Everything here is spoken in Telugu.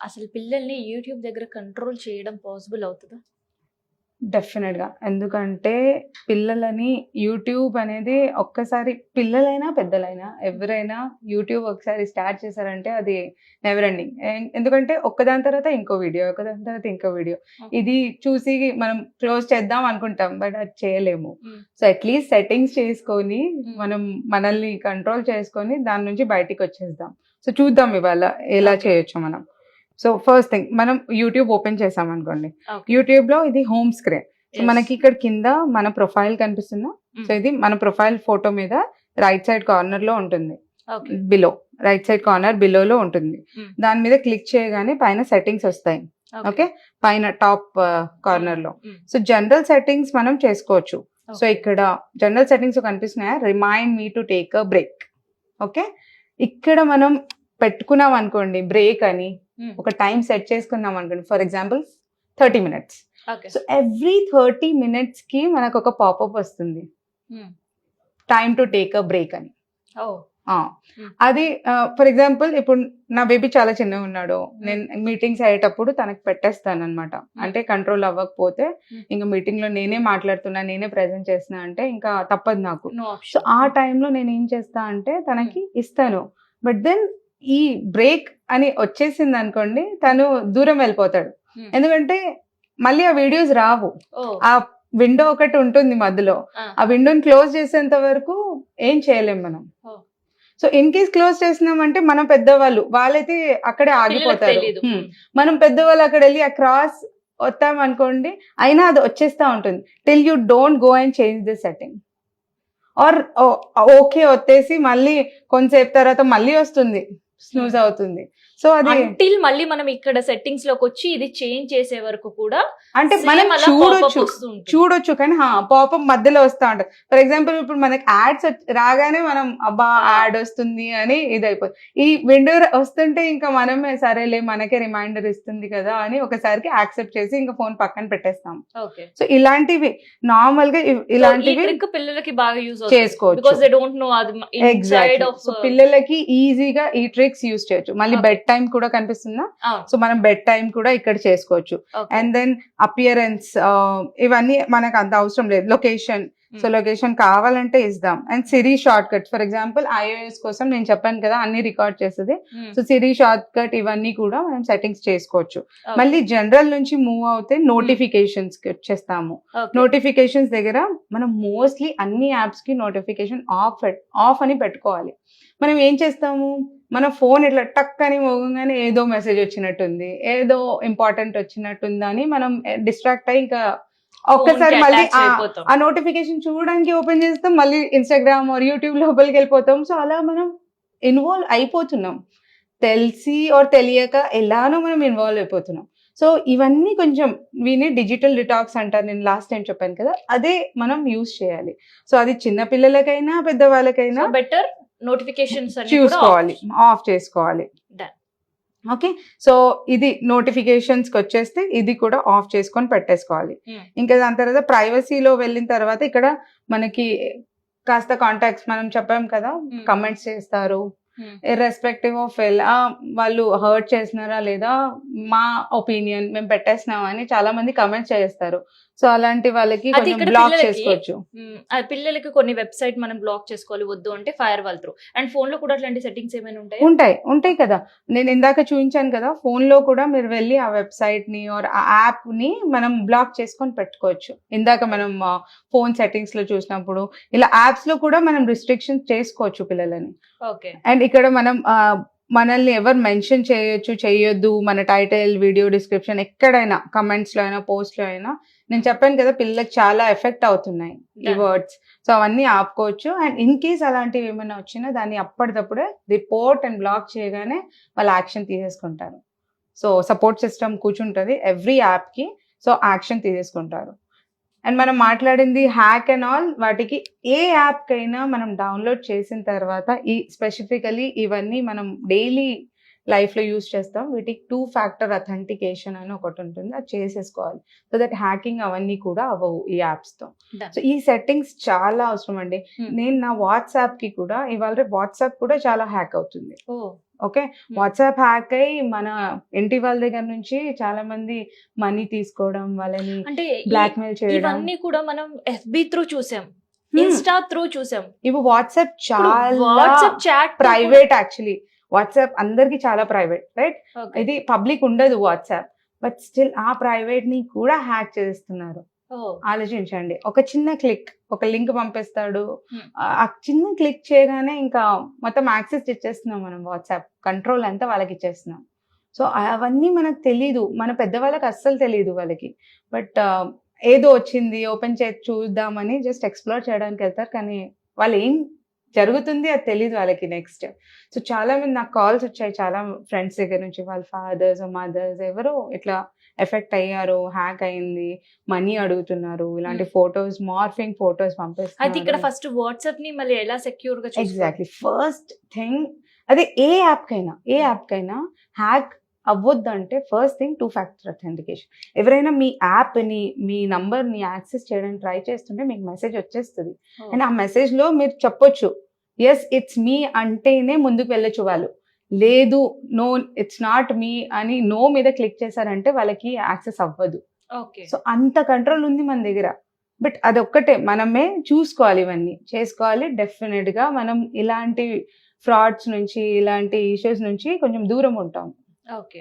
అసలు పిల్లల్ని యూట్యూబ్ దగ్గర కంట్రోల్ చేయడం పాసిబుల్ అవుతుందా? డెఫినెట్గా. ఎందుకంటే పిల్లలని యూట్యూబ్ అనేది ఒక్కసారి పిల్లలైనా పెద్దలైనా ఎవరైనా యూట్యూబ్ ఒకసారి స్టార్ట్ చేశారంటే అది నెవర్ ఎండింగ్ ఎందుకంటే ఒక్కదాని తర్వాత ఇంకో వీడియో ఒకదాని తర్వాత ఇంకో వీడియో. ఇది చూసి మనం క్లోజ్ చేద్దాం అనుకుంటాం బట్ అది చేయలేము. సో అట్లీస్ట్ సెట్టింగ్స్ చేసుకొని. మనం మనల్ని కంట్రోల్ చేసుకొని దాని నుంచి బయటికి వచ్చేద్దాం. సో చూద్దాం ఇవాళ ఎలా చేయొచ్చు మనం. సో ఫస్ట్ థింగ్ మనం యూట్యూబ్ ఓపెన్ చేసాం అనుకోండి. యూట్యూబ్లో ఇది హోమ్ స్క్రీన్. మనకి ఇక్కడ కింద మన ప్రొఫైల్ కనిపిస్తుందా. సో ఇది మన ప్రొఫైల్ ఫోటో మీద రైట్ సైడ్ కార్నర్లో ఉంటుంది. బిలో రైట్ సైడ్ కార్నర్ బిలోలో ఉంటుంది. Mm. దాని మీద క్లిక్ చేయగానే పైన సెట్టింగ్స్ వస్తాయి. ఓకే పైన టాప్ కార్నర్లో. Mm. సో జనరల్ సెట్టింగ్స్ మనం చేసుకోవచ్చు. సో ఇక్కడ జనరల్ సెట్టింగ్స్ కనిపిస్తున్నాయా? Remind me to take a break okay ఇక్కడ మనం పెట్టుకున్నాం అనుకోండి బ్రేక్ అని Mm. ఒక టైం సెట్ చేసుకున్నాం అనుకోండి for example thirty minutes so every thirty మినిట్స్కి మనకు ఒక పాపప్ వస్తుంది. Time to take a break అని. ఓ. ఆ, Mm. అది ఫర్ ఎగ్జాంపుల్ ఇప్పుడు నా బేబీ చాలా చిన్నగా ఉన్నాడు. నేను మీటింగ్స్ అయ్యేటప్పుడు తనకి పెట్టేస్తాను అనమాట అంటే కంట్రోల్ అవ్వకపోతే. ఇంకా మీటింగ్లో నేనే మాట్లాడుతున్నా నేనే ప్రెజెంట్ చేస్తున్నా అంటే ఇంకా తప్పదు నాకు. సో ఆ టైంలో నేను ఏం చేస్తా అంటే తనకి ఇస్తాను. బట్ దెన్ ఈ బ్రేక్ అని వచ్చేసింది అనుకోండి తను దూరం వెళ్ళిపోతాడు. ఎందుకంటే మళ్ళీ ఆ వీడియోస్ రావు. ఆ విండో ఒకటి ఉంటుంది మధ్యలో. ఆ. విండోని క్లోజ్ చేసేంత వరకు ఏం చేయలేం మనం. సో ఇన్ కేస్ క్లోజ్ చేసినామంటే మనం పెద్దవాళ్ళు వాళ్ళైతే అక్కడే ఆగిపోతారు. మనం పెద్దవాళ్ళు అక్కడ వెళ్ళి ఆ క్రాస్ వస్తాం అనుకోండి అయినా అది వచ్చేస్తా ఉంటుంది. Till you don't go and change the setting or okay వచ్చేసి మళ్ళీ కొంతసేపు తర్వాత మళ్ళీ వస్తుంది. స్నూజ్. అవుతుంది సో అది అంటిల్ మళ్ళీ మనం ఇక్కడ సెట్టింగ్స్లోకి వచ్చి ఇది చేంజ్ చేసే వరకు కూడా అంటే మనం చూడొచ్చు. చూడొచ్చు కానీ పాపం మధ్యలో వస్తా ఉంటుంది ఫర్ ఎగ్జాంపుల్ ఇప్పుడు మనకి యాడ్స్ రాగానే మనం అబ్బా యాడ్ వస్తుంది అని ఇది అయిపోతుంది ఈ విండో వస్తుంటే ఇంకా మనమే సరేలే మనకే రిమైండర్ ఇస్తుంది కదా అని ఒకసారికి యాక్సెప్ట్ చేసి ఇంకా ఫోన్ పక్కన పెట్టేస్తాం సో ఇలాంటివి నార్మల్గా ఇలాంటివి ట్రిక్ పిల్లలకి బాగా యూజ్ చేసుకోవచ్చు. పిల్లలకి ఈజీగా ఈ ట్రిక్స్ యూస్ చేయొచ్చు. మళ్ళీ. బెడ్ టైం కూడా కనిపిస్తుందా? సో మనం బెడ్ టైం కూడా ఇక్కడ చేసుకోవచ్చు. అండ్ దెన్ అపియరెన్స్ ఇవన్నీ మనకు అంత అవసరం లేదు. లొకేషన్ సో లొకేషన్ కావాలంటే ఇద్దాం and Siri shortcut for example iOS కోసం నేను చెప్పాను కదా అన్ని రికార్డ్ చేస్తుంది సో సిరి షార్ట్ కట్ ఇవన్నీ కూడా మనం సెట్టింగ్స్ చేసుకోవచ్చు. మళ్ళీ జనరల్ నుంచి మూవ్ అవుతే నోటిఫికేషన్స్కి వచ్చేస్తాము. నోటిఫికేషన్స్ దగ్గర మనం మోస్ట్లీ అన్ని యాప్స్కి నోటిఫికేషన్ ఆఫ్ ఆఫ్ అని పెట్టుకోవాలి. మనం ఏం చేస్తాము? మన ఫోన్ ఇట్లా టక్ అని మోగంగానే ఏదో మెసేజ్ వచ్చినట్టుంది ఏదో ఇంపార్టెంట్ వచ్చినట్టుంది అని మనం డిస్ట్రాక్ట్ అయ్యి ఇంకా ఒక్కసారి మళ్ళీ ఆ- నోటిఫికేషన్ చూడడానికి ఓపెన్ చేస్తాం మళ్ళీ ఇన్స్టాగ్రామ్ ఆర్ యూట్యూబ్ లోపలికి వెళ్ళిపోతాం. సో అలా మనం ఇన్వాల్వ్ అయిపోతున్నాం. తెలిసి ఆర్ తెలియక ఎలానో మనం ఇన్వాల్వ్ అయిపోతున్నాం. సో ఇవన్నీ కొంచెం వీని డిజిటల్ డిటాక్స్ అంటారు. నేను లాస్ట్ టైం చెప్పాను కదా అదే మనం యూస్ చేయాలి. సో అది చిన్న పిల్లలకైనా పెద్దవాళ్ళకైనా బెటర్ నోటిఫికేషన్స్ చూసుకోవాలి ఆఫ్ చేసుకోవాలి. ఓకే సో ఇది నోటిఫికేషన్స్కి వచ్చేస్తే ఇది కూడా ఆఫ్ చేసుకొని పెట్టేసుకోవాలి Hmm. ఇంకా దాని తర్వాత ప్రైవసీలో వెళ్ళిన తర్వాత ఇక్కడ మనకి కాస్త కాంటాక్ట్స్ మనం చెప్పాం కదా Hmm. కమెంట్స్ చేస్తారు ఇర్రెస్పెక్టివ్ ఆఫ్ ఎలా వాళ్ళు హర్ట్ చేసినారా లేదా? మా ఒపీనియన్ మేము పెట్టేసినాం అని చాలా మంది కమెంట్స్ చేస్తారు. సో అలాంటి వాళ్ళకి బ్లాక్ చేసుకోవచ్చు. ఆ పిల్లలకి కొన్ని వెబ్సైట్ మనం బ్లాక్ చేసుకోవాలి. వద్దు అంటే ఫైర్ వాల్ త్రూ అండ్ ఫోన్లో కూడా అట్లాంటి సెట్టింగ్స్ ఏమైనా ఉంటాయి? ఉంటాయి. ఉంటాయి కదా. నేను ఇందాక చూపించాను కదా. ఫోన్లో కూడా మీరు వెళ్ళి ఆ వెబ్సైట్ని ఆర్ ఆ యాప్ని మనం బ్లాక్ చేసుకొని పెట్టుకోవచ్చు. ఇందాక మనం ఫోన్ సెట్టింగ్స్లో చూసినప్పుడు. ఇలా యాప్స్లో కూడా మనం రిస్ట్రిక్షన్స్ చేసుకోవచ్చు పిల్లలని. ఓకే అండ్ ఇక్కడ మనం మనల్ని ఎవరు మెన్షన్ చేయొచ్చు చేయొద్దు మన టైటిల్ వీడియో డిస్క్రిప్షన్ ఎక్కడైనా కమెంట్స్లో అయినా పోస్ట్లో అయినా నేను చెప్పాను కదా పిల్లలకు చాలా ఎఫెక్ట్ అవుతున్నాయి ఈ. వర్డ్స్. సో అవన్నీ ఆపుకోవచ్చు. అండ్ ఇన్ కేస్ అలాంటివి ఏమైనా వచ్చినా దాన్ని అప్పటిదప్పుడే రిపోర్ట్ అండ్ బ్లాక్ చేయగానే వాళ్ళు యాక్షన్ తీసేసుకుంటారు. సో సపోర్ట్ సిస్టమ్ కూర్చుంటుంది ఎవ్రీ యాప్కి. సో యాక్షన్ తీసేసుకుంటారు. అండ్ మనం మాట్లాడింది హ్యాక్ అండ్ ఆల్ వాటికి ఏ యాప్కైనా మనం డౌన్లోడ్ చేసిన తర్వాత ఈ స్పెసిఫికలీ ఇవన్నీ మనం డైలీ లైఫ్లో యూస్ చేస్తాం. వీటికి టూ ఫ్యాక్టర్ అథెంటికేషన్ అని ఒకటి ఉంటుంది. అది చేసేసుకోవాలి. సో దట్ హ్యాకింగ్ అవన్నీ కూడా అవ్వవు ఈ యాప్స్తో. సో ఈ సెట్టింగ్స్ చాలా అవసరం అండి Hmm. నేను నా వాట్సాప్కి కూడా ఇవాళ వాట్సాప్ కూడా చాలా హ్యాక్ అవుతుంది. ఓ. ఓకే? వాట్సాప్ హ్యాక్ అయి మన ఇంటి వాళ్ళ దగ్గర నుంచి చాలా మంది మనీ తీసుకోవడం వాళ్ళని అంటే బ్లాక్ మెయిల్ చేయడం. ఇవన్నీ కూడా మనం ఎఫ్బి త్రూ చూసాం. ఇన్స్టా త్రూ చూసాం. ఇవి వాట్సాప్ చాలా WhatsApp chat private actually. WhatsApp అందరికి చాలా ప్రైవేట్ రైట్? ఇది పబ్లిక్ ఉండదు వాట్సాప్. బట్ స్టిల్ ఆ ప్రైవేట్ని కూడా హ్యాక్ చేస్తున్నారు. ఆలోచించండి. ఒక చిన్న క్లిక్ ఒక లింక్ పంపిస్తాడు. ఆ- చిన్న క్లిక్ చేయగానే ఇంకా మొత్తం యాక్సెస్ ఇచ్చేస్తున్నాం మనం వాట్సాప్. కంట్రోల్ అంతా వాళ్ళకి ఇచ్చేస్తున్నాం. సో అవన్నీ మనకు తెలీదు. మన పెద్దవాళ్ళకి అస్సలు తెలియదు వాళ్ళకి. బట్ ఏదో వచ్చింది ఓపెన్ చేసి చూద్దామని జస్ట్ ఎక్స్ప్లోర్ చేయడానికి వెళ్తారు. కానీ వాళ్ళు ఏం జరుగుతుంది అది తెలియదు వాళ్ళకి నెక్స్ట్. సో చాలా మంది నాకు కాల్స్ వచ్చాయి. చాలా ఫ్రెండ్స్ దగ్గర నుంచి. వాళ్ళ ఫాదర్స్ మదర్స్ ఎవరో ఇట్లా ఎఫెక్ట్ అయ్యారు హ్యాక్ అయింది మనీ అడుగుతున్నారు ఇలాంటి ఫొటోస్ మార్ఫింగ్ ఫొటోస్ అయితే ఇక్కడ ఫస్ట్ వాట్సాప్ని మళ్ళీ ఎలా సెక్యూర్గా ఎగ్జాక్ట్లీ. ఫస్ట్ థింగ్ అదే ఏ యాప్ కైనా ఏ యాప్ కైనా హ్యాక్ అవ్వద్దు అంటే first thing two factor authentication. ఎవరైనా మీ యాప్ని మీ నంబర్ని యాక్సెస్ చేయడానికి ట్రై చేస్తుంటే మీకు మెసేజ్ వచ్చేస్తుంది. అండ్ ఆ మెసేజ్లో మీరు చెప్పొచ్చు ఎస్ ఇట్స్ మీ అంటేనే ముందుకు వెళ్ళొచ్చు వాళ్ళు. లేదు నో ఇట్స్ నాట్ మీ అని నో మీద క్లిక్ చేశారంటే వాళ్ళకి యాక్సెస్ అవ్వదు. ఓకే. సో అంత కంట్రోల్ ఉంది మన దగ్గర. బట్ అదొక్కటే మనమే చూసుకోవాలి ఇవన్నీ. చేసుకోవాలి డెఫినెట్గా మనం ఇలాంటి ఫ్రాడ్స్ నుంచి ఇలాంటి ఇష్యూస్ నుంచి కొంచెం దూరం ఉంటాం. ఓకే.